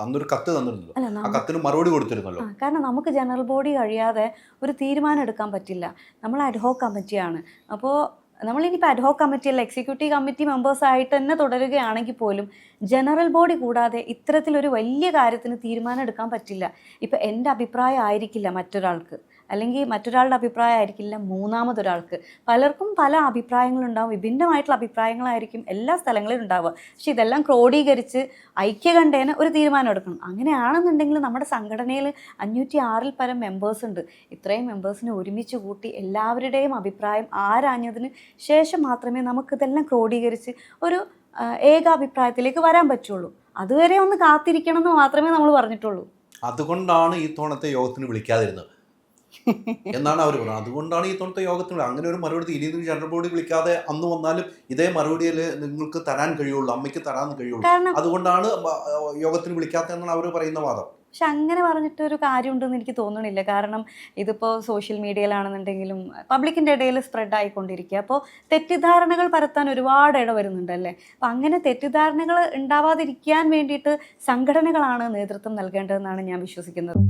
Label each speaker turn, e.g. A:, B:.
A: തന്നൊരു കത്ത് തന്നിരുന്നല്ലോ ആ കത്തിന് മറുപടി കൊടുത്തിരുന്നല്ലോ.
B: കാരണം നമുക്ക് ജനറൽ ബോഡി കഴിയാതെ ഒരു തീരുമാനം എടുക്കാൻ പറ്റില്ല. നമ്മൾ അഡ്ഹോക് കമ്മിറ്റിയാണ്. അപ്പോൾ നമ്മളിനിപ്പോൾ അഡ്ഹോക് കമ്മിറ്റി അല്ല എക്സിക്യൂട്ടീവ് കമ്മിറ്റി മെമ്പേഴ്സ് ആയിട്ട് തന്നെ തുടരുകയാണെങ്കിൽ പോലും ജനറൽ ബോഡി കൂടാതെ ഇത്തരത്തിലൊരു വലിയ കാര്യത്തിന് തീരുമാനം എടുക്കാൻ പറ്റില്ല. ഇപ്പോൾ എന്റെ അഭിപ്രായം ആയിരിക്കില്ല മറ്റൊരാൾക്ക്. അല്ലെങ്കിൽ മറ്റൊരാളുടെ അഭിപ്രായം ആയിരിക്കില്ല മൂന്നാമതൊരാൾക്ക്. പലർക്കും പല അഭിപ്രായങ്ങളുണ്ടാവും. വിഭിന്നമായിട്ടുള്ള അഭിപ്രായങ്ങളായിരിക്കും എല്ലാ സ്ഥലങ്ങളിലും ഉണ്ടാവുക. പക്ഷെ ഇതെല്ലാം ക്രോഡീകരിച്ച് ഐക്യകണ്ഠേന ഒരു തീരുമാനം എടുക്കണം. അങ്ങനെയാണെന്നുണ്ടെങ്കിൽ നമ്മുടെ സംഘടനയിൽ അഞ്ഞൂറ്റി ആറിൽ പരം മെമ്പേഴ്സ് ഉണ്ട്. ഇത്രയും മെമ്പേഴ്സിനെ ഒരുമിച്ച് കൂട്ടി എല്ലാവരുടെയും അഭിപ്രായം ആരാഞ്ഞതിന് ശേഷം മാത്രമേ നമുക്കിതെല്ലാം ക്രോഡീകരിച്ച് ഒരു ഏകാഭിപ്രായത്തിലേക്ക് വരാൻ പറ്റുള്ളൂ. അതുവരെ ഒന്ന് കാത്തിരിക്കണം എന്ന് മാത്രമേ നമ്മൾ പറഞ്ഞിട്ടുള്ളൂ.
A: അതുകൊണ്ടാണ് ഈ തോണത്തെ യോഗത്തിന് വിളിക്കാതിരുന്നത്. എന്നാണ് അവർ പറഞ്ഞത്. അതുകൊണ്ടാണ് ഈ തോണത്തെ യോഗത്തിന് അങ്ങനെ ഒരു മറുപടി ഇനി ജനറൽ ബോഡി വിളിക്കാതെ അന്ന് വന്നാലും ഇതേ മറുപടിയിൽ നിങ്ങൾക്ക് തരാൻ കഴിയുള്ളൂ അമ്മയ്ക്ക് തരാൻ കഴിയുള്ളൂ. അതുകൊണ്ടാണ് യോഗത്തിന് വിളിക്കാത്തതെന്നാണ് അവർ പറയുന്ന വാദം.
B: പക്ഷെ അങ്ങനെ പറഞ്ഞിട്ട് ഒരു കാര്യമുണ്ടെന്ന് എനിക്ക് തോന്നണില്ല. കാരണം ഇതിപ്പോൾ സോഷ്യൽ മീഡിയയിലാണെന്നുണ്ടെങ്കിലും പബ്ലിക്കിന്റെ ഇടയിൽ സ്പ്രെഡ് ആയിക്കൊണ്ടിരിക്കുക. അപ്പോൾ തെറ്റിദ്ധാരണകൾ പരത്താൻ ഒരുപാട് ഇട വരുന്നുണ്ടല്ലേ? അപ്പം അങ്ങനെ തെറ്റിദ്ധാരണകൾ ഉണ്ടാവാതിരിക്കാൻ വേണ്ടിയിട്ട് സംഘടനകളാണ് നേതൃത്വം നൽകേണ്ടതെന്നാണ് ഞാൻ വിശ്വസിക്കുന്നത്.